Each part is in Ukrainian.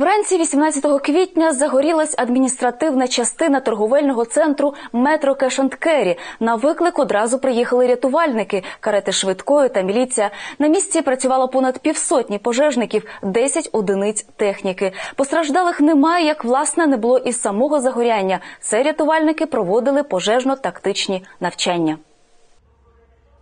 Вранці 18 квітня загорілась адміністративна частина торговельного центру Метро Кешанткері. На виклик одразу приїхали рятувальники, карети швидкої та міліція. На місці працювало понад півсотні пожежників, 10 одиниць техніки. Постраждалих немає, як власне не було і самого загоряння. Це рятувальники проводили пожежно-тактичні навчання.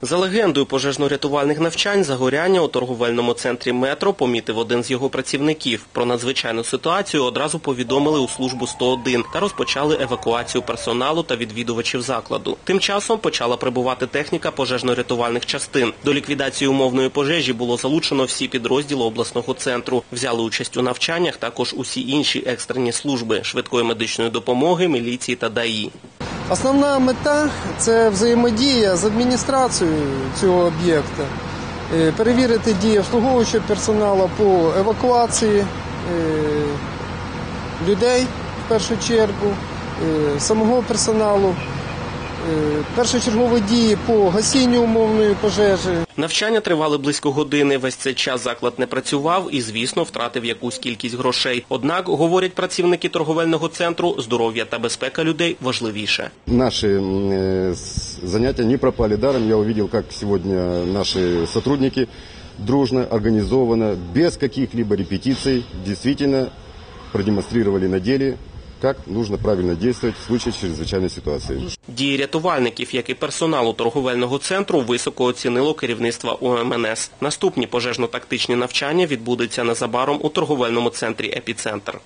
За легендою пожежно-рятувальних навчань загоряння у торговельному центрі метро помітив один з його працівників. Про надзвичайну ситуацію одразу повідомили у службу 101 та розпочали евакуацію персоналу та відвідувачів закладу. Тим часом почала прибувати техніка пожежно-рятувальних частин. До ліквідації умовної пожежі було залучено всі підрозділи обласного центру. Взяли участь у навчаннях також усі інші екстрені служби швидкої медичної допомоги, міліції та ДАІ. Основна мета це взаємодія з адміністрацією цього об'єкта, Е, перевірити дії обслуговуючого персоналу по евакуації е, людей в першу чергу, е, самого персоналу, першочергові дії по гасінню умовної пожежі. Навчання тривали близько години. Весь цей час заклад не працював і, звісно, втратив якусь кількість грошей. Однак, говорять працівники торговельного центру, здоров'я та безпека людей важливіше. Э, с- занятия не пропали даром. Я увидел, как сегодня наши сотрудники дружно, организованно, без каких-либо репетиций, действительно продемонстрировали на деле, как потрібно правильно діяти в случае чрезвичайної ситуації. Дії рятувальників, як і персоналу торговельного центру, високо оцінило керівництво ОМНС. Наступні пожежно-тактичні навчання відбудуться незабаром у торговельному центрі «Епіцентр».